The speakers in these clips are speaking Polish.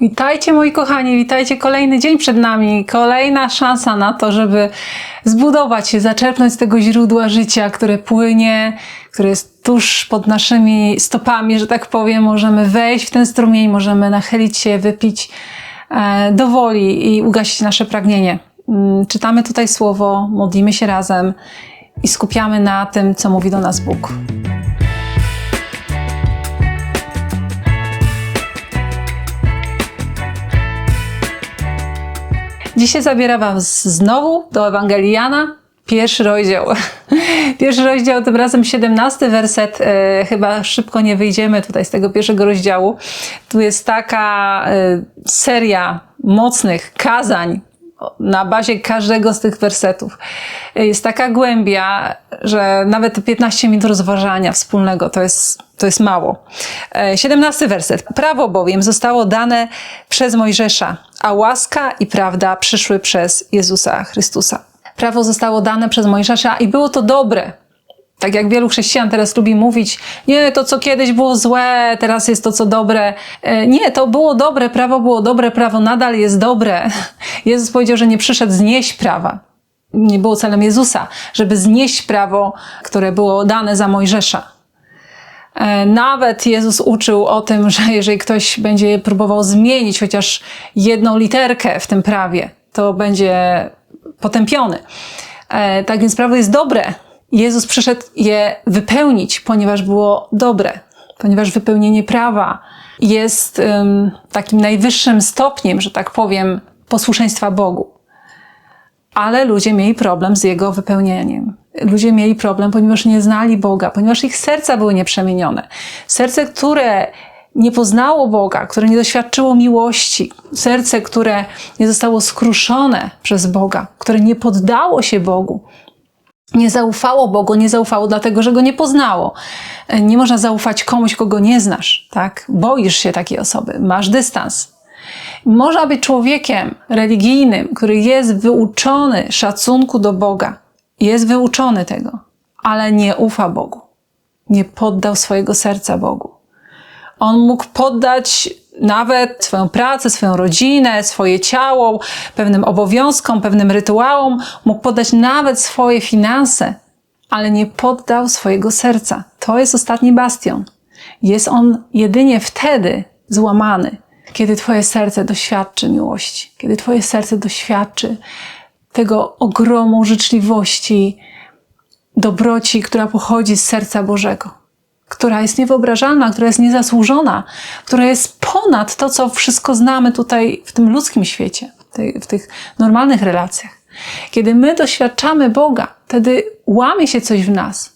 Witajcie moi kochani, witajcie kolejny dzień przed nami, kolejna szansa na to, żeby zbudować się, zaczerpnąć z tego źródła życia, które płynie, które jest tuż pod naszymi stopami, że tak powiem. Możemy wejść w ten strumień, możemy nachylić się, wypić e, do woli i ugasić nasze pragnienie. Mm, Czytamy tutaj słowo, modlimy się razem i skupiamy na tym, co mówi do nas Bóg. Dzisiaj zabieram Was znowu do Ewangelii Jana, pierwszy rozdział. Pierwszy rozdział, tym razem 17 werset. E, chyba szybko nie wyjdziemy tutaj z tego pierwszego rozdziału. Tu jest taka e, seria mocnych kazań na bazie każdego z tych wersetów. E, Jest taka głębia, że nawet te 15 minut rozważania wspólnego to jest, to jest mało. E, 17 werset. Prawo bowiem zostało dane przez Mojżesza, a łaska i prawda przyszły przez Jezusa Chrystusa. Prawo zostało dane przez Mojżesza i było to dobre. Tak jak wielu chrześcijan teraz lubi mówić, nie, to co kiedyś było złe, teraz jest to co dobre. E, Nie, to było dobre, prawo było dobre, prawo nadal jest dobre. Jezus powiedział, że nie przyszedł znieść prawa. Nie było celem Jezusa, żeby znieść prawo, które było dane za Mojżesza. E, Nawet Jezus uczył o tym, że jeżeli ktoś będzie próbował zmienić chociaż jedną literkę w tym prawie, to będzie potępiony. E, Tak więc prawo jest dobre. Jezus przyszedł je wypełnić, ponieważ było dobre, ponieważ wypełnienie prawa jest em, takim najwyższym stopniem, że tak powiem, posłuszeństwa Bogu. Ale ludzie mieli problem z jego wypełnieniem. Ludzie mieli problem, ponieważ nie znali Boga, ponieważ ich serca były nieprzemienione. Serce, które nie poznało Boga, które nie doświadczyło miłości, serce, które nie zostało skruszone przez Boga, które nie poddało się Bogu, nie zaufało Bogu, nie zaufało dlatego, że go nie poznało. Nie można zaufać komuś, kogo nie znasz, tak? Boisz się takiej osoby, masz dystans. Można być człowiekiem religijnym, który jest wyuczony szacunku do Boga, jest wyuczony tego, ale nie ufa Bogu. Nie poddał swojego serca Bogu. On mógł poddać nawet swoją pracę, swoją rodzinę, swoje ciało, pewnym obowiązkom, pewnym rytuałom, mógł poddać nawet swoje finanse, ale nie poddał swojego serca. To jest ostatni bastion. Jest on jedynie wtedy złamany, kiedy Twoje serce doświadczy miłości, kiedy Twoje serce doświadczy tego ogromu życzliwości, dobroci, która pochodzi z serca Bożego która jest niewyobrażalna, która jest niezasłużona, która jest ponad to, co wszystko znamy tutaj w tym ludzkim świecie, w, tych normalnych relacjach. Kiedy my doświadczamy Boga, wtedy łamie się coś w nas.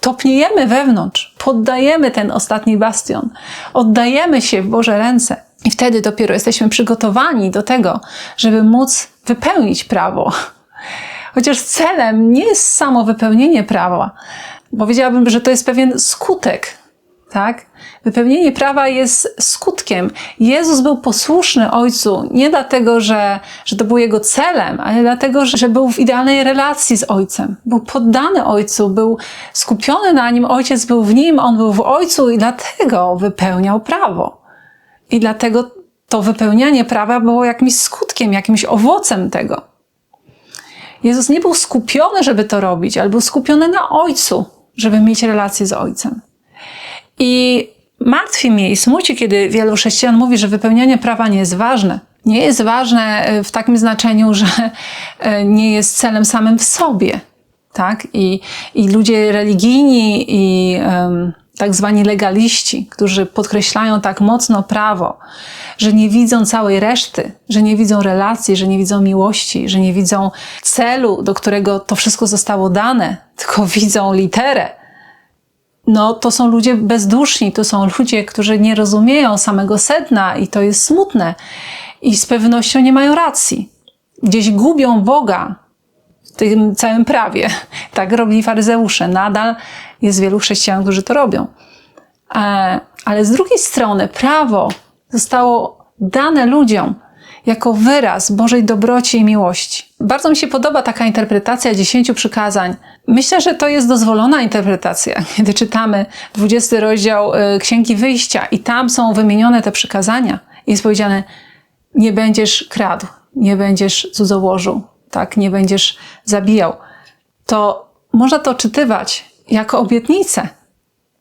Topniejemy wewnątrz, poddajemy ten ostatni bastion, oddajemy się w Boże ręce. I wtedy dopiero jesteśmy przygotowani do tego, żeby móc wypełnić prawo. Chociaż celem nie jest samo wypełnienie prawa, powiedziałabym, że to jest pewien skutek, tak? Wypełnienie prawa jest skutkiem. Jezus był posłuszny Ojcu nie dlatego, że, że to był Jego celem, ale dlatego, że był w idealnej relacji z Ojcem. Był poddany Ojcu, był skupiony na Nim, Ojciec był w Nim, On był w Ojcu i dlatego wypełniał prawo. I dlatego to wypełnianie prawa było jakimś skutkiem, jakimś owocem tego. Jezus nie był skupiony, żeby to robić, ale był skupiony na Ojcu, żeby mieć relację z Ojcem. I martwi mnie i smuci, kiedy wielu chrześcijan mówi, że wypełnianie prawa nie jest ważne. Nie jest ważne w takim znaczeniu, że nie jest celem samym w sobie. Tak? I, i ludzie religijni i um, tak zwani legaliści, którzy podkreślają tak mocno prawo, że nie widzą całej reszty, że nie widzą relacji, że nie widzą miłości, że nie widzą celu, do którego to wszystko zostało dane, tylko widzą literę. No, to są ludzie bezduszni, to są ludzie, którzy nie rozumieją samego sedna i to jest smutne. I z pewnością nie mają racji. Gdzieś gubią Boga tym całym prawie. Tak robili faryzeusze. Nadal jest wielu chrześcijan, którzy to robią. Ale z drugiej strony prawo zostało dane ludziom jako wyraz Bożej dobroci i miłości. Bardzo mi się podoba taka interpretacja dziesięciu przykazań. Myślę, że to jest dozwolona interpretacja, kiedy czytamy 20 rozdział Księgi Wyjścia i tam są wymienione te przykazania. Jest powiedziane, nie będziesz kradł, nie będziesz cudzołożył, tak, nie będziesz zabijał. To można to czytywać jako obietnicę.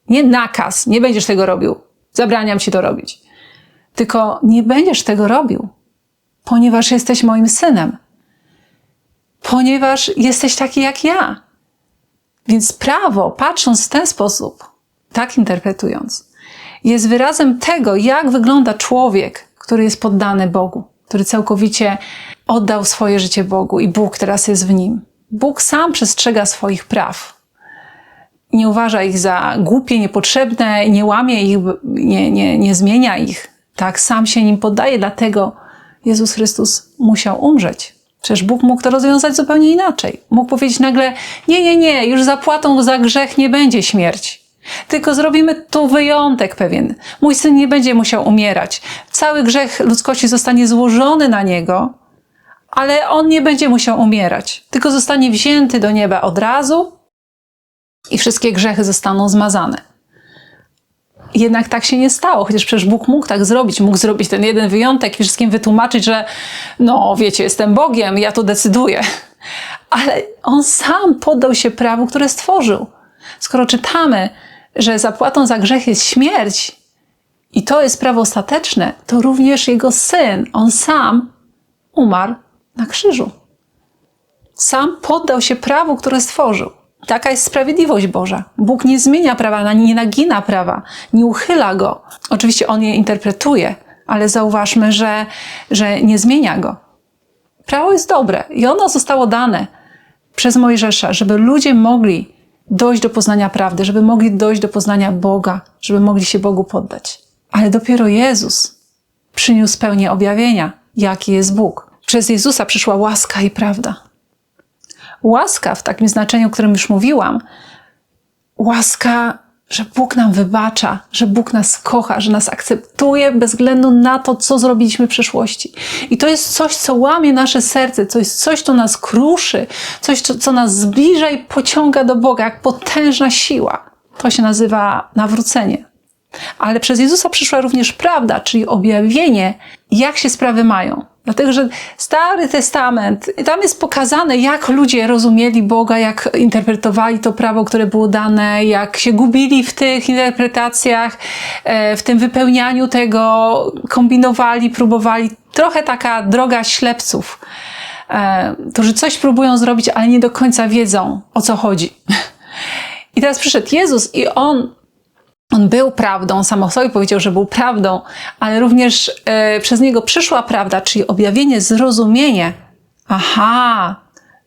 Nie nakaz, nie będziesz tego robił. Zabraniam ci to robić. Tylko nie będziesz tego robił, ponieważ jesteś moim synem. Ponieważ jesteś taki jak ja. Więc prawo, patrząc w ten sposób, tak interpretując, jest wyrazem tego, jak wygląda człowiek, który jest poddany Bogu, który całkowicie oddał swoje życie Bogu i Bóg teraz jest w nim. Bóg sam przestrzega swoich praw. Nie uważa ich za głupie, niepotrzebne, nie łamie ich, nie, nie, nie zmienia ich. Tak, sam się nim poddaje, dlatego Jezus Chrystus musiał umrzeć. Przecież Bóg mógł to rozwiązać zupełnie inaczej. Mógł powiedzieć nagle: Nie, nie, nie, już zapłatą za grzech nie będzie śmierć. Tylko zrobimy tu wyjątek pewien. Mój syn nie będzie musiał umierać. Cały grzech ludzkości zostanie złożony na niego, ale on nie będzie musiał umierać. Tylko zostanie wzięty do nieba od razu i wszystkie grzechy zostaną zmazane. Jednak tak się nie stało, chociaż przecież Bóg mógł tak zrobić, mógł zrobić ten jeden wyjątek i wszystkim wytłumaczyć, że no wiecie, jestem Bogiem, ja to decyduję. Ale On sam poddał się prawu, które stworzył. Skoro czytamy, że zapłatą za grzech jest śmierć i to jest prawo ostateczne, to również Jego Syn, On sam umarł na krzyżu. Sam poddał się prawu, które stworzył. Taka jest sprawiedliwość Boża. Bóg nie zmienia prawa, nie nagina prawa, nie uchyla go. Oczywiście on je interpretuje, ale zauważmy, że, że nie zmienia go. Prawo jest dobre i ono zostało dane przez Mojżesza, żeby ludzie mogli dojść do poznania prawdy, żeby mogli dojść do poznania Boga, żeby mogli się Bogu poddać. Ale dopiero Jezus przyniósł pełnię objawienia, jaki jest Bóg. Przez Jezusa przyszła łaska i prawda. Łaska w takim znaczeniu, o którym już mówiłam, łaska, że Bóg nam wybacza, że Bóg nas kocha, że nas akceptuje bez względu na to, co zrobiliśmy w przeszłości. I to jest coś, co łamie nasze serce, jest coś, co nas kruszy, coś, co, co nas zbliża i pociąga do Boga, jak potężna siła. To się nazywa nawrócenie. Ale przez Jezusa przyszła również prawda, czyli objawienie, jak się sprawy mają. Dlatego, że Stary Testament, tam jest pokazane, jak ludzie rozumieli Boga, jak interpretowali to prawo, które było dane, jak się gubili w tych interpretacjach, e, w tym wypełnianiu tego, kombinowali, próbowali. Trochę taka droga ślepców, e, którzy coś próbują zrobić, ale nie do końca wiedzą, o co chodzi. I teraz przyszedł Jezus i On on był prawdą, sam o sobie powiedział, że był prawdą, ale również e, przez niego przyszła prawda, czyli objawienie, zrozumienie. Aha,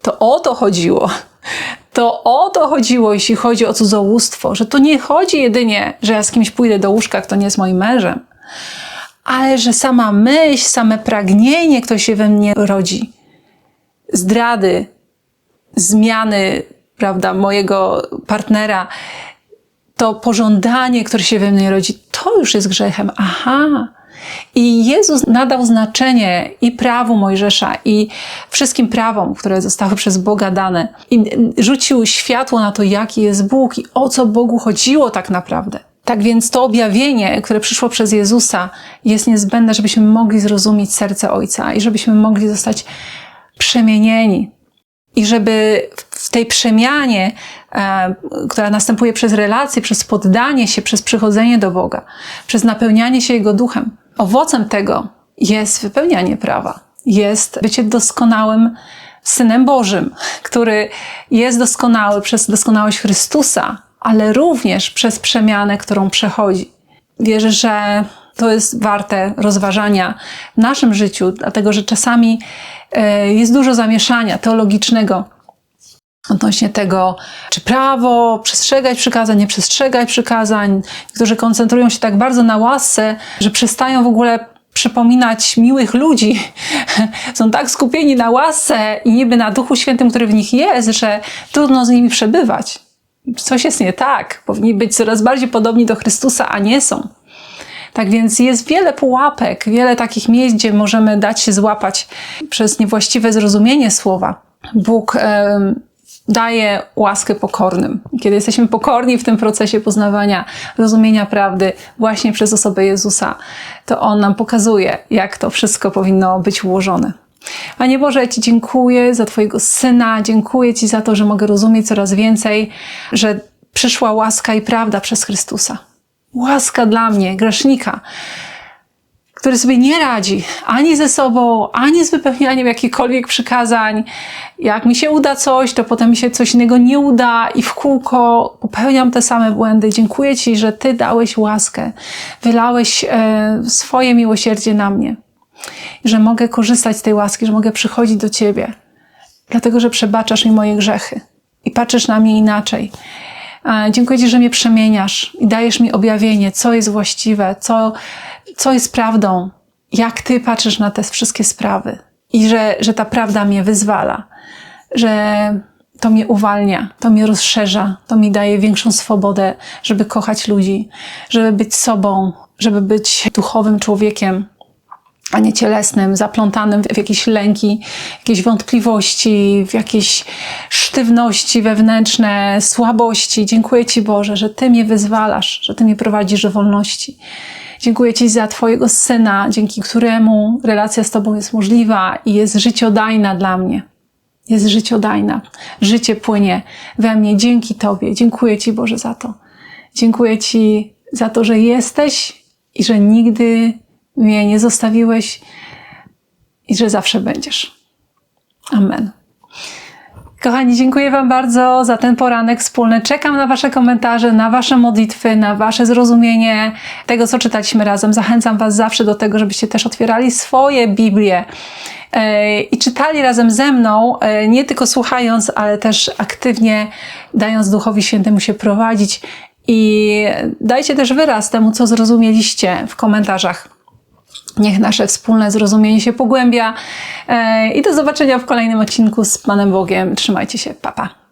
to o to chodziło. To o to chodziło, jeśli chodzi o cudzołóstwo, że to nie chodzi jedynie, że ja z kimś pójdę do łóżka, kto nie jest moim mężem, ale że sama myśl, same pragnienie, które się we mnie rodzi, zdrady, zmiany, prawda, mojego partnera, to pożądanie, które się we mnie rodzi, to już jest grzechem. Aha. I Jezus nadał znaczenie i prawu Mojżesza, i wszystkim prawom, które zostały przez Boga dane. I rzucił światło na to, jaki jest Bóg i o co Bogu chodziło tak naprawdę. Tak więc to objawienie, które przyszło przez Jezusa, jest niezbędne, żebyśmy mogli zrozumieć serce Ojca i żebyśmy mogli zostać przemienieni. I żeby w tej przemianie E, która następuje przez relacje, przez poddanie się, przez przychodzenie do Boga, przez napełnianie się Jego duchem. Owocem tego jest wypełnianie prawa, jest bycie doskonałym Synem Bożym, który jest doskonały przez doskonałość Chrystusa, ale również przez przemianę, którą przechodzi. Wierzę, że to jest warte rozważania w naszym życiu, dlatego że czasami e, jest dużo zamieszania teologicznego odnośnie tego, czy prawo przestrzegać przykazań, nie przestrzegać przykazań. Niektórzy koncentrują się tak bardzo na łasce, że przestają w ogóle przypominać miłych ludzi. Są tak skupieni na łasce i niby na Duchu Świętym, który w nich jest, że trudno z nimi przebywać. Coś jest nie tak. Powinni być coraz bardziej podobni do Chrystusa, a nie są. Tak więc jest wiele pułapek, wiele takich miejsc, gdzie możemy dać się złapać przez niewłaściwe zrozumienie słowa. Bóg daje łaskę pokornym. Kiedy jesteśmy pokorni w tym procesie poznawania, rozumienia prawdy właśnie przez osobę Jezusa, to On nam pokazuje, jak to wszystko powinno być ułożone. Panie Boże, Ci dziękuję za Twojego Syna, dziękuję Ci za to, że mogę rozumieć coraz więcej, że przyszła łaska i prawda przez Chrystusa. Łaska dla mnie, grzesznika, który sobie nie radzi ani ze sobą, ani z wypełnianiem jakichkolwiek przykazań. Jak mi się uda coś, to potem mi się coś innego nie uda i w kółko popełniam te same błędy. Dziękuję Ci, że Ty dałeś łaskę, wylałeś e, swoje miłosierdzie na mnie, że mogę korzystać z tej łaski, że mogę przychodzić do Ciebie, dlatego że przebaczasz mi moje grzechy i patrzysz na mnie inaczej. E, dziękuję Ci, że mnie przemieniasz i dajesz mi objawienie, co jest właściwe, co, co jest prawdą, jak Ty patrzysz na te wszystkie sprawy i że, że ta prawda mnie wyzwala, że to mnie uwalnia, to mnie rozszerza, to mi daje większą swobodę, żeby kochać ludzi, żeby być sobą, żeby być duchowym człowiekiem, a nie cielesnym, zaplątanym w jakieś lęki, jakieś wątpliwości, w jakieś sztywności wewnętrzne, słabości. Dziękuję Ci Boże, że Ty mnie wyzwalasz, że Ty mnie prowadzisz do wolności. Dziękuję Ci za Twojego Syna, dzięki któremu relacja z Tobą jest możliwa i jest życiodajna dla mnie. Jest życiodajna. Życie płynie we mnie dzięki Tobie. Dziękuję Ci Boże za to. Dziękuję Ci za to, że jesteś i że nigdy mnie nie zostawiłeś i że zawsze będziesz. Amen. Kochani, dziękuję Wam bardzo za ten poranek wspólny. Czekam na Wasze komentarze, na Wasze modlitwy, na Wasze zrozumienie tego, co czytaliśmy razem. Zachęcam Was zawsze do tego, żebyście też otwierali swoje Biblie e, i czytali razem ze mną, e, nie tylko słuchając, ale też aktywnie dając Duchowi Świętemu się prowadzić. I dajcie też wyraz temu, co zrozumieliście w komentarzach. Niech nasze wspólne zrozumienie się pogłębia. E, I do zobaczenia w kolejnym odcinku z Panem Bogiem. Trzymajcie się, papa. Pa.